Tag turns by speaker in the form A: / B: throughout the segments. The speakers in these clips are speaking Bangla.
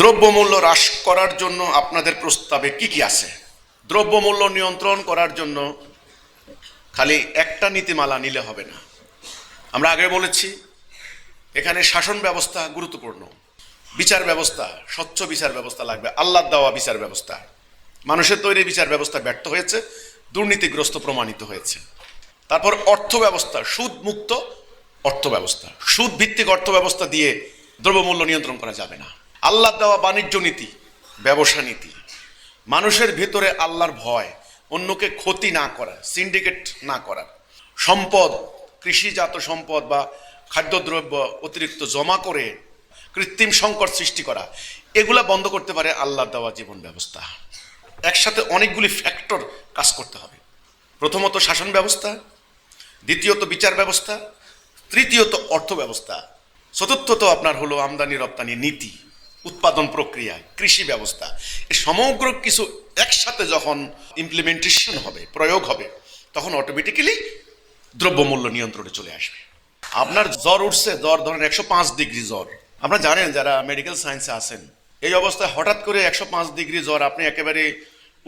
A: দ্রব্যমূল্য হ্রাস করার জন্য আপনাদের প্রস্তাবে কি কি আছে? দ্রব্যমূল্য নিয়ন্ত্রণ করার জন্য খালি একটা নীতিমালা নিলে হবে না। আমরা আগে বলেছি, এখানে শাসন ব্যবস্থা গুরুত্বপূর্ণ। বিচার ব্যবস্থা, স্বচ্ছ বিচার ব্যবস্থা লাগবে আল্লাহ দেওয়া বিচার ব্যবস্থা। মানুষের তৈরি বিচার ব্যবস্থা ব্যর্থ হয়েছে, দুর্নীতিগ্রস্ত প্রমাণিত হয়েছে। তারপর অর্থ ব্যবস্থা, সুদ মুক্ত অর্থ ব্যবস্থা। সুদ ভিত্তিক অর্থ ব্যবস্থা দিয়ে দ্রব্যমূল্য নিয়ন্ত্রণ করা যাবে না। আল্লাহ দেওয়া বাণিজ্য নীতি, ব্যবসা নীতি। মানুষের ভেতরে আল্লাহর ভয়, অন্যকে ক্ষতি না করা সিন্ডিকেট না করা। সম্পদ, কৃষিজাত সম্পদ বা খাদ্যদ্রব্য অতিরিক্ত জমা করে কৃত্রিম সংকট সৃষ্টি করা, এগুলা বন্ধ করতে পারে আল্লাহ দেওয়া জীবন ব্যবস্থা। একসাথে অনেকগুলি ফ্যাক্টর কাজ করতে হবে। প্রথমত শাসন ব্যবস্থা, দ্বিতীয়ত বিচার ব্যবস্থা, তৃতীয়ত অর্থ ব্যবস্থা, চতুর্থত আপনার হলো আমদানি রপ্তানি নীতি। উৎপাদন প্রক্রিয়া কৃষি ব্যবস্থা, এই সমগ্র কিছু একসাথে যখন ইমপ্লিমেন্টেশন হবে, প্রয়োগ হবে, তখন অটোমেটিক্যালি দ্রব্যমূল্য নিয়ন্ত্রণে চলে আসবে। আপনার জ্বর উঠছে, জ্বর ধরেন একশো পাঁচ ডিগ্রি জ্বর। আপনারা জানেন যারা মেডিকেল সায়েন্সে আছেন, এই অবস্থায় হঠাৎ করে একশো পাঁচ ডিগ্রি জ্বর আপনি একেবারে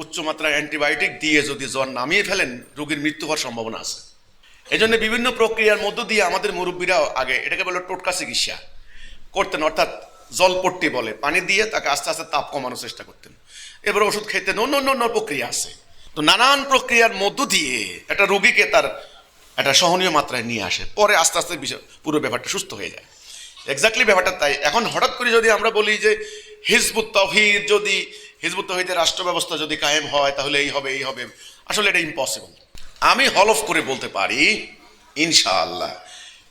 A: উচ্চমাত্রায় অ্যান্টিবায়োটিক দিয়ে যদি জ্বর নামিয়ে ফেলেন, রোগীর মৃত্যু হওয়ার সম্ভাবনা আছে। এই জন্য বিভিন্ন প্রক্রিয়ার মধ্য দিয়ে আমাদের মুরব্বীরাও আগে এটাকে বলে টোটকা চিকিৎসা করতেন। অর্থাৎ জলপট্টি বলে, পানি দিয়ে তাকে আস্তে আস্তে তাপ কমানোর চেষ্টা করতেন। এবার ওষুধ খেতেন অন্য অন্য অন্য প্রক্রিয়া আছে। তো নানান প্রক্রিয়ার মধ্য দিয়ে একটা রোগীকে তার একটা সহনীয় মাত্রায় নিয়ে আসে। পরে আস্তে আস্তে পুরো ব্যাপারটা সুস্থ হয়ে যায়। এক্স্যাক্টলি ব্যাপারটা তাই। এখন হঠাৎ করে যদি আমরা বলি যে, হিজবুত তহিদ যদি, হিজবুত তহিদের রাষ্ট্র ব্যবস্থা যদি কায়েম হয়, তাহলে এই হবে এই হবে। আসলে এটা ইম্পসিবল আমি হলফ করে বলতে পারি, ইনশাআল্লাহ,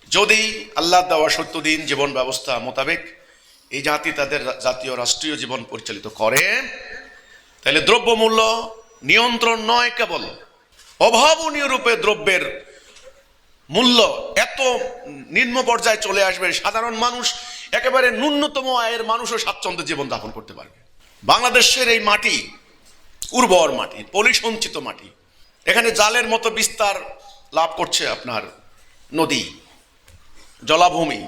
A: যদি আল্লাহ দেওয়া সত্য দিন, জীবন ব্যবস্থা মোতাবেক এই জাতি তাদের জাতীয় রাষ্ট্রীয় জীবন পরিচালিত করে। তাহলে দ্রব্যমূল্য নিয়ন্ত্রণ নয় কেবল, অভাবনীয় রূপে দ্রব্যের মূল্য এত নিম্ন পর্যায়ে চলে আসবে, সাধারণ মানুষ একেবারে ন্যূনতম আয়ের মানুষও স্বাচ্ছন্দ্যে জীবন যাপন করতে পারবে। বাংলাদেশের এই মাটি উর্বর মাটি পলিসঞ্চিত মাটি। এখানে জালের মতো বিস্তার লাভ করছে আপনার নদী, জলাভূমি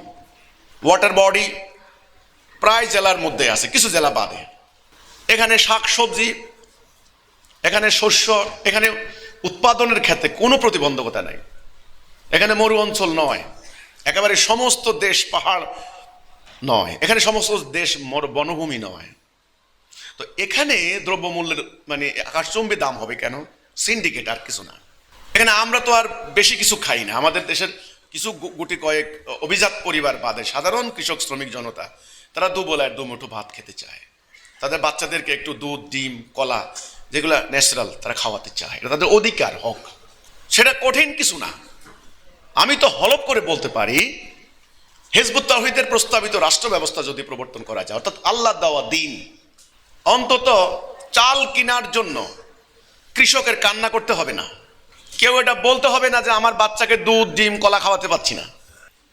A: ওয়াটার বডি প্রায় জেলার মধ্যে আছে, কিছু জেলা বাদে। এখানে শাক সবজি এখানে শস্য, এখানে উৎপাদনের ক্ষেত্রে কোনো প্রতিবন্ধকতা নাই। এখানে মরু অঞ্চল নয়, একেবারে সমস্ত দেশ পাহাড় নয়, এখানে সমস্ত দেশ মর- বনভূমি নয়। তো এখানে দ্রব্যমূল্যের মানে আকাশচম্বী দাম হবে কেন? সিন্ডিকেট আর কিছু না। এখানে আমরা তো আর বেশি কিছু খাই না। আমাদের দেশের কিছু গুটি কয়েক অভিজাত পরিবার বাদে, সাধারণ কৃষক, শ্রমিক, জনতা। তারা দু বেলায় দু মুঠো ভাত খেতে চায়। তাদের বাচ্চাদেরকে একটু দুধ, ডিম, কলা, যেগুলো ন্যাচারাল তারা খাওয়াতে চায়। এটা তাদের অধিকার হক। সেটা কঠিন কিছু না। আমি তো হলপ করে বলতে পারি, হেজবুত তাহিদের প্রস্তাবিত রাষ্ট্র ব্যবস্থা যদি প্রবর্তন করা যায়, অর্থাৎ আল্লাহ দেওয়া দিন, অন্তত চাল কেনার জন্য কৃষকের কান্না করতে হবে না। কেউ এটা বলতে হবে না যে আমার বাচ্চাকে দুধ, ডিম, কলা খাওয়াতে পারছি না।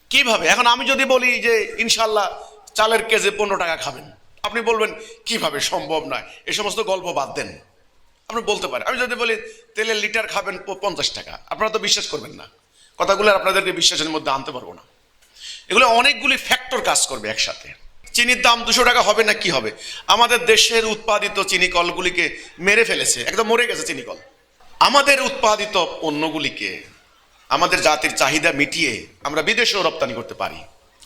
A: কীভাবে? এখন আমি যদি বলি যে ইনশাল্লাহ চালের কেজি পনেরো টাকা খাবেন। আপনি বলবেন, কীভাবে সম্ভব নয়? এই সমস্ত গল্প বাদ দেন। আপনি বলতে পারেন। আমি যদি বলি, তেলের লিটার খাবেন পঞ্চাশ টাকা। আপনারা তো বিশ্বাস করবেন না। কথাগুলো আপনাদেরকে বিশ্বাসের মধ্যে আনতে পারব না। এগুলো অনেকগুলি ফ্যাক্টর কাজ করবে একসাথে। চিনির দাম দুশো টাকা হবে না কি হবে? আমাদের দেশের উৎপাদিত চিনি কলগুলিকে মেরে ফেলেছে, একদম মরে গেছে চিনি কল। আমাদের উৎপাদিত পণ্যগুলিকে আমাদের জাতির চাহিদা মিটিয়ে আমরা বিদেশেও রপ্তানি করতে পারি।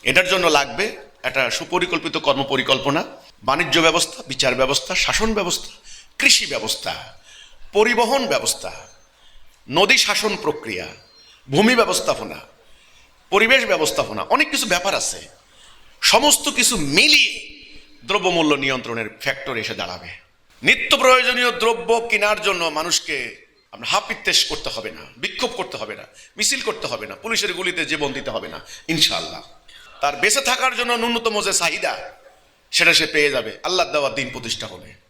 A: এটার জন্য লাগবে একটা সুপরিকল্পিত কর্মপরিকল্পনা, বাণিজ্য ব্যবস্থা, বিচার ব্যবস্থা, শাসন ব্যবস্থা, কৃষি ব্যবস্থা, পরিবহন ব্যবস্থা, নদী শাসন প্রক্রিয়া, ভূমি ব্যবস্থাপনা, পরিবেশ ব্যবস্থাপনা, অনেক কিছু ব্যাপার আছে। সমস্ত কিছু মিলিয়ে দ্রব্যমূল্য নিয়ন্ত্রণের ফ্যাক্টর এসে দাঁড়াবে। নিত্য প্রয়োজনীয় দ্রব্য কেনার জন্য মানুষকে আপনার হাপিত্তেশ করতে হবে না, বিক্ষোভ করতে হবে না, মিছিল করতে হবে না, পুলিশের গুলিতে জীবন দিতে হবে না, ইনশাআল্লাহ। তার বেঁচে থাকার জন্য ন্যূনতম যে চাহিদা, সেটা সে পেয়ে যাবে। আল্লাহ দেওয়ার দিন প্রতিষ্ঠা হলে।